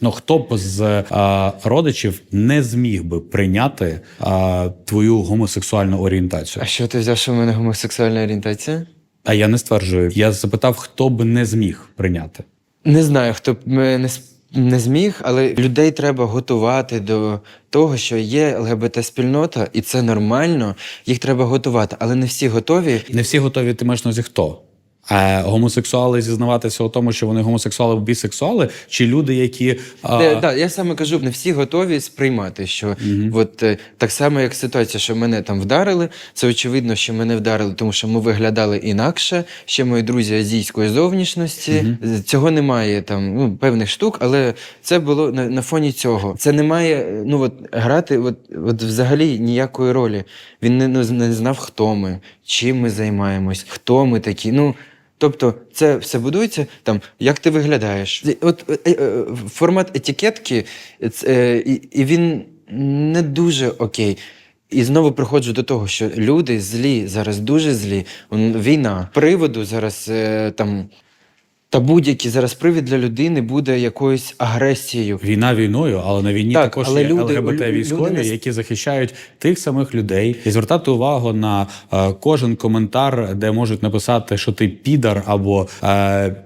Ну хто б з е, родичів не зміг би прийняти е, твою гомосексуальну орієнтацію? А що ти взяв, що в мене гомосексуальна орієнтація? А я не стверджую. Я запитав, хто б не зміг прийняти. Не знаю, хто б не, не зміг, але людей треба готувати до того, що є ЛГБТ-спільнота, і це нормально. Їх треба готувати, але не всі готові. Не всі готові, ти маєш на увазі хто? А гомосексуали зізнаватися у тому, що вони гомосексуали або бісексуали, чи люди, які а, да, я саме кажу, не всі готові сприймати, що от е, так само, як ситуація, що мене там вдарили, це очевидно, що мене вдарили, тому що ми виглядали інакше. Ще мої друзі азійської зовнішності. З- Цього немає там ну, певних штук, але це було на, на фоні цього. Це не має е, ну от грати, от, от взагалі ніякої ролі. Він не, не знав, хто ми, чим ми займаємось, хто ми такі. Ну. Тобто це все будується там, як ти виглядаєш. От е, е, формат етикетки, е, і, він не дуже окей. І знову приходжу до того, що люди злі, зараз дуже злі. Війна. Приводу зараз е, там. Та будь-який зараз привід для людини буде якоюсь агресією. Війна війною, але на війні Так, також але є люди- ЛГБТ військові, люди які захищають тих самих людей, і звертати увагу на е, кожен коментар, де можуть написати, що ти підар або е,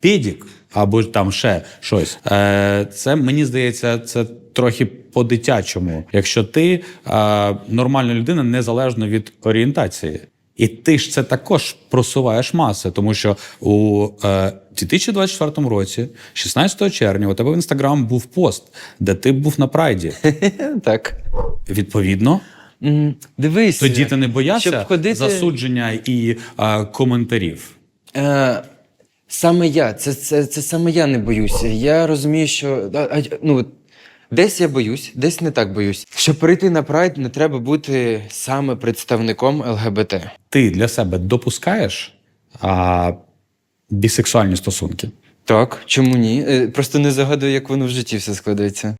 підік, або там ще щось. Е, це мені здається, це трохи по-дитячому. Якщо ти е, нормальна людина, незалежно від орієнтації. І ти ж це також просуваєш маси, тому що у е, 2024 році, 16 червня, у тебе в інстаграм був пост, де ти був на прайді. Так. Відповідно, Дивись. тоді ти не боявся ходити... засудження і е, коментарів. Е, саме я, це, це, це саме я не боюся. Я розумію, що ну, десь я боюсь, десь не так боюсь. Щоб прийти на прайд, не треба бути саме представником ЛГБТ. Ти для себе допускаєш а, бісексуальні стосунки? Так, чому ні? Е, Просто не загадую, як воно в житті все складеться.